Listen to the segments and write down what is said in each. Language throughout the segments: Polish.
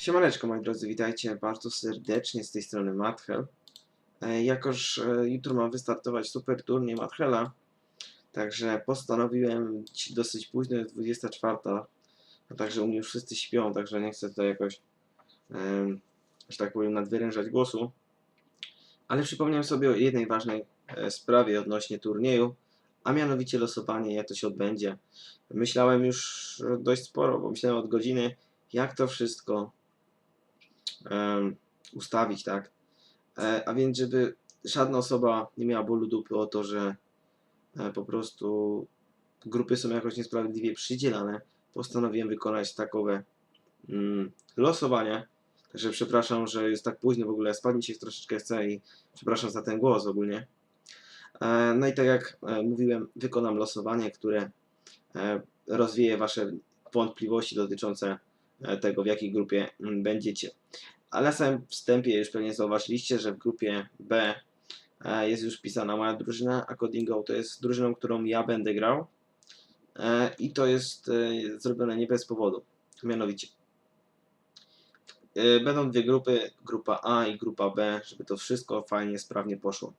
Siemaneczko moi drodzy, witajcie bardzo serdecznie z tej strony Mathel. E, Jakoż e, jutro mam wystartować super turniej Mathela, także postanowiłem dosyć późno, jest 24, a także u mnie już wszyscy śpią, także nie chcę tutaj jakoś, że tak powiem, nadwyrężać głosu. Ale przypomniałem sobie o jednej ważnej e, sprawie odnośnie turnieju, a mianowicie losowanie, jak to się odbędzie. Myślałem już dość sporo, bo myślałem od godziny, jak to wszystko ustawić, tak? E, a więc, żeby żadna osoba nie miała bólu dupy o to, że e, po prostu grupy są jakoś niesprawiedliwie przydzielane, postanowiłem wykonać takowe mm, losowanie. Także przepraszam, że jest tak późno w ogóle, spadnie się troszeczkę chce i przepraszam za ten głos ogólnie. E, no i tak jak mówiłem, wykonam losowanie, które rozwieje Wasze wątpliwości dotyczące tego, w jakiej grupie mm, będziecie. Ale na samym wstępie już pewnie zauważyliście, że w grupie B e, jest już wpisana moja drużyna, a Coding Go to jest drużyną, którą ja będę grał. E, I to jest e, zrobione nie bez powodu. Mianowicie będą dwie grupy, grupa A i grupa B, żeby to wszystko fajnie, sprawnie poszło.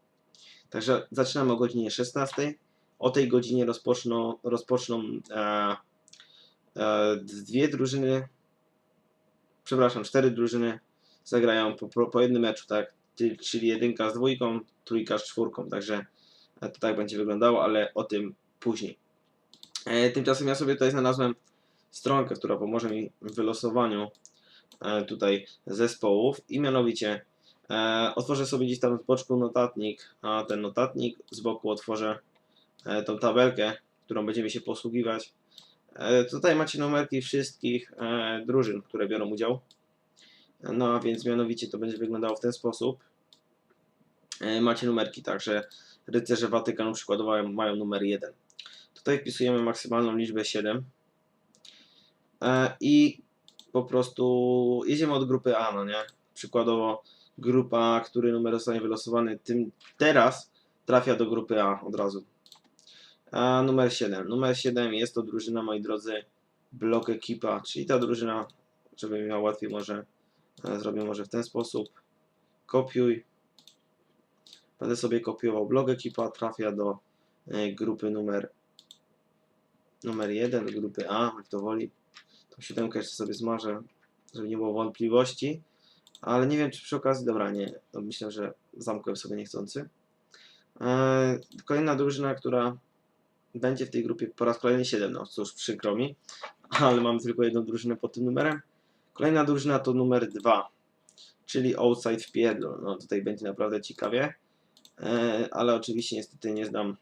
Także zaczynamy o godzinie 16. O tej godzinie rozpoczną, rozpoczną e, e, dwie drużyny, przepraszam, cztery drużyny zagrają po, po, jednym meczu, tak? Czyli- jedynka z dwójką, trójka z czwórką. Także to tak będzie wyglądało, ale o tym później. E, tymczasem ja sobie tutaj znalazłem stronkę, która pomoże mi w wylosowaniu e, tutaj zespołów i mianowicie e, otworzę sobie gdzieś tam z boczku notatnik, a ten notatnik z boku otworzę e, tą tabelkę, którą będziemy się posługiwać. E, tutaj macie numerki wszystkich e, drużyn, które biorą udział. No więc mianowicie to będzie wyglądało w ten sposób. E, Macie numerki, także rycerze Watykanu przykładowo mają numer 1. Tutaj wpisujemy maksymalną liczbę 7. E, I po prostu jedziemy od grupy A, no nie? Przykładowo grupa, który numer zostanie wylosowany tym teraz trafia do grupy A od razu. A numer 7. Numer 7 jest to drużyna, moi drodzy, blok ekipa, czyli ta drużyna, żeby miał łatwiej może E, Zrobię może w ten sposób. Kopiuj. Będę sobie kopiował blog ekipa, trafia do e, grupy numer numer 1, do grupy A, jak to woli. Tą siódemkę jeszcze sobie zmarzę, żeby nie było wątpliwości. Ale nie wiem, czy przy okazji, dobra, nie, no myślę, że zamknąłem sobie niechcący. E, Kolejna drużyna, która będzie w tej grupie po raz kolejny 7, no cóż, przykro mi, ale mamy tylko jedną drużynę pod tym numerem. Kolejna drużyna to numer 2, czyli Outside w. No tutaj będzie naprawdę ciekawie, e, ale oczywiście niestety nie znam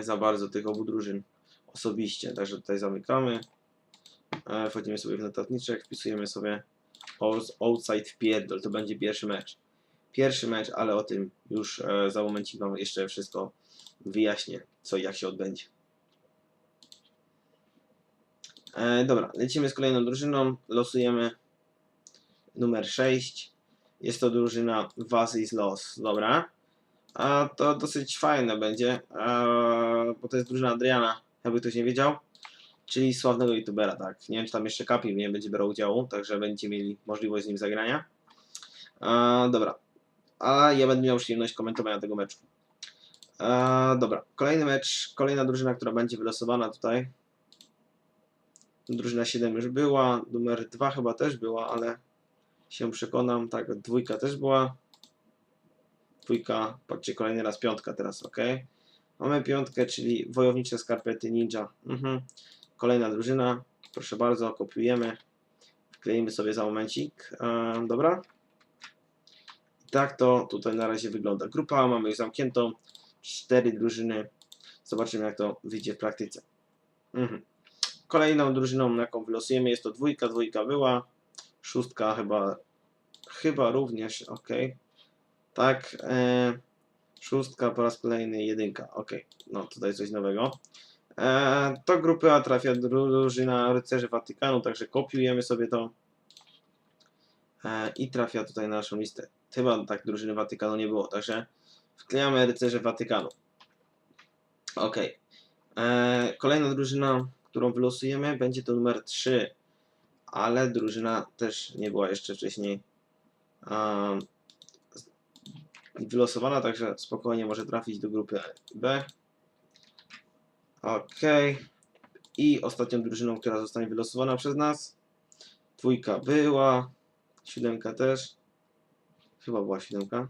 za bardzo tych obu drużyn osobiście, także tutaj zamykamy. E, Wchodzimy sobie w notatniczek, wpisujemy sobie Outs- Outside w to będzie pierwszy mecz. Pierwszy mecz, ale o tym już e, za momencik Wam jeszcze wszystko wyjaśnię, co i jak się odbędzie. E, dobra, lecimy z kolejną drużyną. Losujemy numer 6. Jest to drużyna Was is Los. Dobra. A to dosyć fajne będzie, a, bo to jest drużyna Adriana, jakby ktoś nie wiedział. Czyli sławnego youtubera, tak. Nie wiem, czy tam jeszcze Kapi nie będzie brał udziału, także będziecie mieli możliwość z nim zagrania. A, dobra. A ja będę miał przyjemność komentowania tego meczu. A, dobra, kolejny mecz, kolejna drużyna, która będzie wylosowana tutaj. Drużyna 7 już była, numer 2 chyba też była, ale się przekonam, tak, dwójka też była. Dwójka, patrzcie, kolejny raz piątka teraz, ok. Mamy piątkę, czyli wojownicze skarpety ninja. Mhm. Kolejna drużyna, proszę bardzo, kopiujemy. Wkleimy sobie za momencik, e, dobra. I tak to tutaj na razie wygląda. Grupa mamy już zamkniętą, cztery drużyny. Zobaczymy jak to wyjdzie w praktyce. Mhm. Kolejną drużyną, jaką wylosujemy, jest to dwójka. Dwójka była. Szóstka chyba, chyba również, ok. Tak. E, szóstka po raz kolejny, jedynka, ok. No tutaj coś nowego. E, do grupy A trafia drużyna rycerzy Watykanu, także kopiujemy sobie to. E, I trafia tutaj na naszą listę. Chyba tak drużyny Watykanu nie było, także wklejamy rycerze Watykanu. Ok. E, kolejna drużyna którą wylosujemy, będzie to numer 3. ale drużyna też nie była jeszcze wcześniej um, wylosowana, także spokojnie może trafić do grupy B. Ok. I ostatnią drużyną, która zostanie wylosowana przez nas. Dwójka była. Siódemka też. Chyba była siódemka.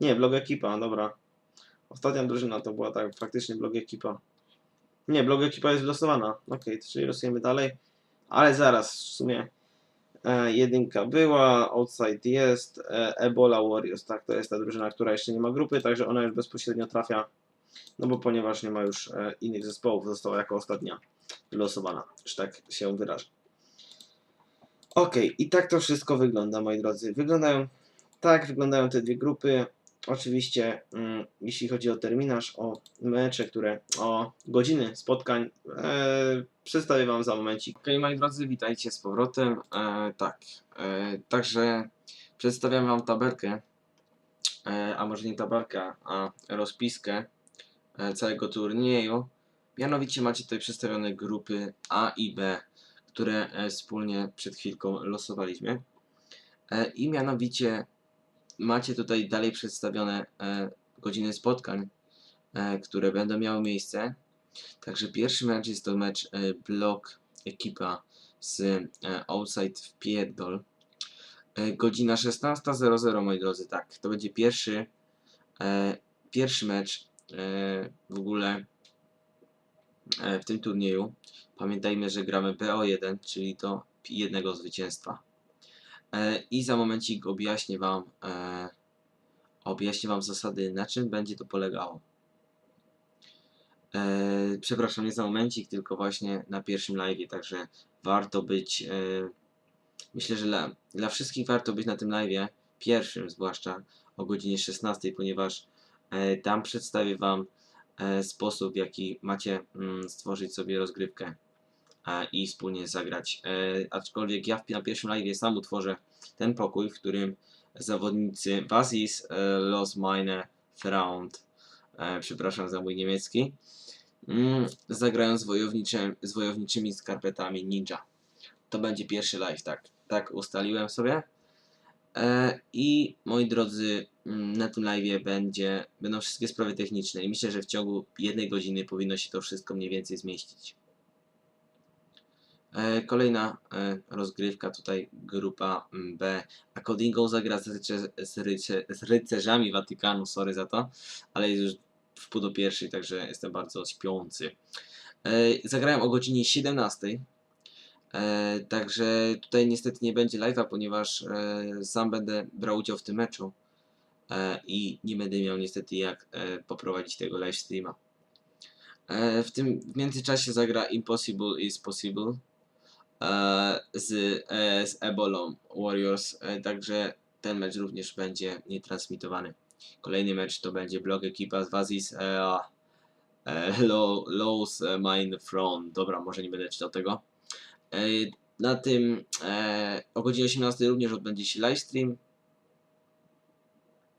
Nie, blog ekipa, dobra. Ostatnia drużyna to była tak, faktycznie blog ekipa. Nie, blog ekipa jest wylosowana. Ok, czyli losujemy dalej. Ale zaraz, w sumie e, jedynka była, Outside jest, e, Ebola Warriors, tak, to jest ta drużyna, która jeszcze nie ma grupy, także ona już bezpośrednio trafia, no bo ponieważ nie ma już e, innych zespołów, została jako ostatnia wylosowana, że tak się wyrażę. Ok, i tak to wszystko wygląda, moi drodzy. Wyglądają, tak wyglądają te dwie grupy. Oczywiście, mm, jeśli chodzi o terminarz, o mecze, które, o godziny spotkań, e, przedstawię Wam za momencik. Okej, moi drodzy, witajcie z powrotem. E, tak, e, także przedstawiam Wam tabelkę, e, a może nie tabelkę, a rozpiskę e, całego turnieju. Mianowicie macie tutaj przedstawione grupy A i B, które e, wspólnie przed chwilką losowaliśmy. E, I mianowicie macie tutaj dalej przedstawione e, godziny spotkań, e, które będą miały miejsce. Także pierwszy mecz jest to mecz e, blok ekipa z e, Outside w Pierdol. Godzina 16.00 moi drodzy, tak, to będzie pierwszy pierwszy mecz w ogóle w tym turnieju. Pamiętajmy, że gramy BO1, czyli to jednego zwycięstwa. E, I za momencik objaśnię Wam e, objaśnię Wam zasady, na czym będzie to polegało. E, przepraszam, nie za momencik, tylko właśnie na pierwszym live, także warto być. Myślę, że dla, dla wszystkich warto być na tym live, pierwszym zwłaszcza o godzinie 16, ponieważ tam przedstawię Wam sposób, w jaki macie mm, stworzyć sobie rozgrywkę i wspólnie zagrać. E, aczkolwiek ja na pierwszym live sam utworzę ten pokój, w którym zawodnicy Basis, e, Los Meine, Fraund, e, przepraszam za mój niemiecki, mm, zagrają z, z wojowniczymi skarpetami ninja. To będzie pierwszy live, tak, tak ustaliłem sobie. I moi drodzy, mm, na tym live będzie, będą wszystkie sprawy techniczne i myślę, że w ciągu jednej godziny powinno się to wszystko mniej więcej zmieścić. E, Kolejna e, rozgrywka, tutaj grupa mm, B. A Codingo zagra z, ryce, z, ryce, z rycerzami Watykanu, sorry za to, ale jest już w pół do pierwszej, także jestem bardzo śpiący. E, Zagrałem o godzinie 17. E, Także tutaj niestety nie będzie live'a, ponieważ sam będę brał udział w tym meczu i nie będę miał niestety jak poprowadzić tego live streama. W tym w międzyczasie zagra Impossible is Possible z, e, z Ebolą Warriors, e, także ten mecz również będzie nietransmitowany. Kolejny mecz to będzie blog ekipa z Wazis e, e, Low, Lows e, Mine Front. Dobra, może nie będę czytał tego. E, Na tym e, o godzinie 18 również odbędzie się livestream.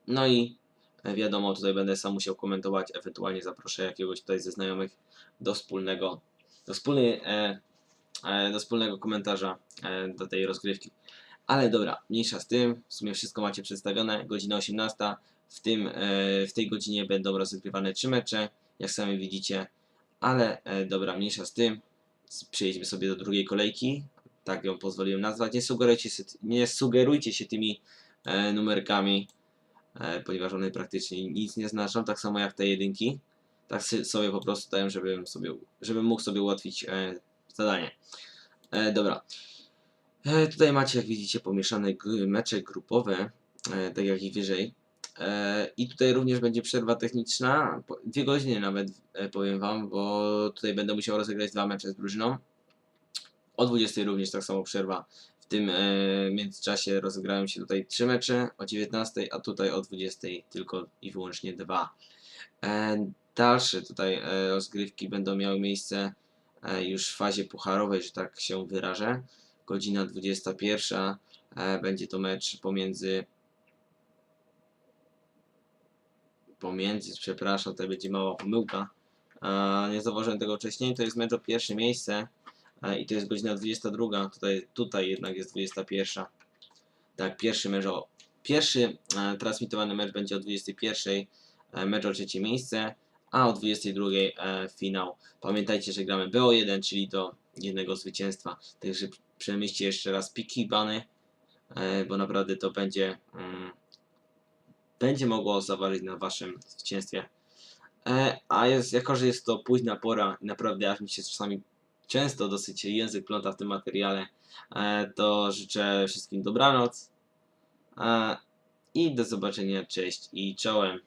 No i e, wiadomo, tutaj będę sam musiał komentować, ewentualnie zaproszę jakiegoś tutaj ze znajomych do wspólnego, do wspólnej, e, e, do wspólnego komentarza e, do tej rozgrywki. Ale dobra, mniejsza z tym, w sumie wszystko macie przedstawione, godzina 18, w, tym, e, w tej godzinie będą rozgrywane trzy mecze, jak sami widzicie, ale e, dobra, mniejsza z tym, przejdźmy sobie do drugiej kolejki, tak ją pozwoliłem nazwać, nie sugerujcie się, nie sugerujcie się tymi e, numerkami, e, ponieważ one praktycznie nic nie znaczą, tak samo jak te jedynki, tak sobie po prostu dałem, żebym, sobie, żebym mógł sobie ułatwić e, zadanie. E, dobra. E, tutaj macie, jak widzicie, pomieszane mecze grupowe, e, tak jak i wyżej. E, I tutaj również będzie przerwa techniczna, po- dwie godziny nawet e, powiem Wam, bo tutaj będę musiał rozegrać dwa mecze z drużyną. O 20 również tak samo przerwa. W tym e, międzyczasie rozegrałem się tutaj trzy mecze o 19, a tutaj o 20 tylko i wyłącznie dwa. E, dalsze tutaj e, rozgrywki będą miały miejsce już w fazie pucharowej, że tak się wyrażę. Godzina 21 e, będzie to mecz pomiędzy pomiędzy, przepraszam, tutaj będzie mała pomyłka. E, nie zauważyłem tego wcześniej, to jest mecz o pierwsze miejsce e, i to jest godzina 22, tutaj, tutaj jednak jest 21. Tak, pierwszy mecz o, pierwszy e, transmitowany mecz będzie o 21, e, mecz o trzecie miejsce, a o 22 e, finał. Pamiętajcie, że gramy BO1, czyli do jednego zwycięstwa. Także przemyślcie jeszcze raz piki bany, e, bo naprawdę to będzie mm, będzie mogło zaważyć na waszym zwycięstwie. E, a jest, jako, że jest to późna pora i naprawdę aż mi się czasami często dosyć język pląta w tym materiale, e, to życzę wszystkim dobranoc e, i do zobaczenia, cześć i czołem.